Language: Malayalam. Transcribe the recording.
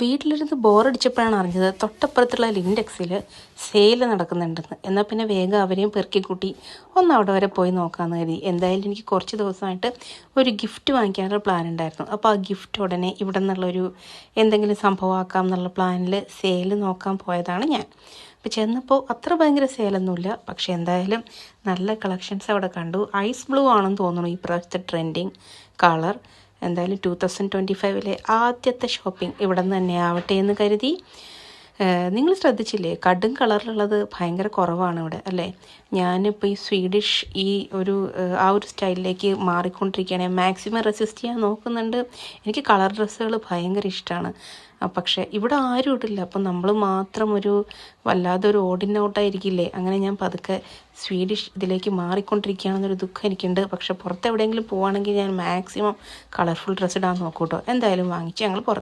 വീട്ടിലിരുന്ന് ബോറടിച്ചപ്പോഴാണ് അറിഞ്ഞത് തൊട്ടപ്പുറത്തുള്ള ലിൻഡെക്സിൽ സെയിൽ നടക്കുന്നുണ്ടെന്ന് എന്നാൽ പിന്നെ വേഗം അവരെയും പെറുക്കി കൂട്ടി ഒന്ന് അവിടെ വരെ പോയി നോക്കാമെന്ന് കരുതി. എന്തായാലും എനിക്ക് കുറച്ച് ദിവസമായിട്ട് ഒരു ഗിഫ്റ്റ് വാങ്ങിക്കാനുള്ള പ്ലാൻ ഉണ്ടായിരുന്നു. അപ്പോൾ ആ ഗിഫ്റ്റ് ഉടനെ ഇവിടെ നിന്നുള്ളൊരു എന്തെങ്കിലും സംഭവമാക്കാം എന്നുള്ള പ്ലാനിൽ സെയിൽ നോക്കാൻ പോയതാണ് ഞാൻ. അപ്പോൾ ചെന്നപ്പോൾ അത്ര ഭയങ്കര സെയിലൊന്നുമില്ല പക്ഷേ എന്തായാലും നല്ല കളക്ഷൻസ് അവിടെ കണ്ടു. ഐസ് ബ്ലൂ ആണെന്ന് തോന്നുന്നു ഈ പ്രാവശ്യത്തെ ട്രെൻഡിങ് കളർ എന്തായാലും ടു തൗസൻഡ് ട്വന്റി ഫൈവിലെ ആദ്യത്തെ ഷോപ്പിംഗ് ഇവിടെ നിന്ന് തന്നെ ആവട്ടെ എന്ന് കരുതി. നിങ്ങൾ ശ്രദ്ധിച്ചില്ലേ? കടും കളറിലുള്ളത് ഭയങ്കര കുറവാണ് ഇവിടെ അല്ലേ? ഞാനിപ്പോൾ ഈ സ്വീഡിഷ് ഈ ഒരു ആ ഒരു സ്റ്റൈലിലേക്ക് മാറിക്കൊണ്ടിരിക്കുകയാണ്. മാക്സിമം റെസിസ്റ്റ് ചെയ്യാൻ നോക്കുന്നുണ്ട്. എനിക്ക് കളർ ഡ്രസ്സുകൾ ഭയങ്കര ഇഷ്ടമാണ്. പക്ഷേ ഇവിടെ ആരും ഇടില്ല. അപ്പം നമ്മൾ മാത്രം ഒരു വല്ലാതെ ഒരു ഓടിൻ ഔട്ടായിരിക്കില്ലേ അങ്ങനെ ഞാൻ പതുക്കെ സ്വീഡിഷ് ഇതിലേക്ക് മാറിക്കൊണ്ടിരിക്കുകയാണെന്നൊരു ദുഃഖം എനിക്കുണ്ട്. പക്ഷെ പുറത്ത് എവിടെയെങ്കിലും ഞാൻ മാക്സിമം കളർഫുൾ ഡ്രസ്സ് ഇടാൻ നോക്കൂട്ടോ. എന്തായാലും വാങ്ങിച്ച് ഞങ്ങൾ പുറത്ത്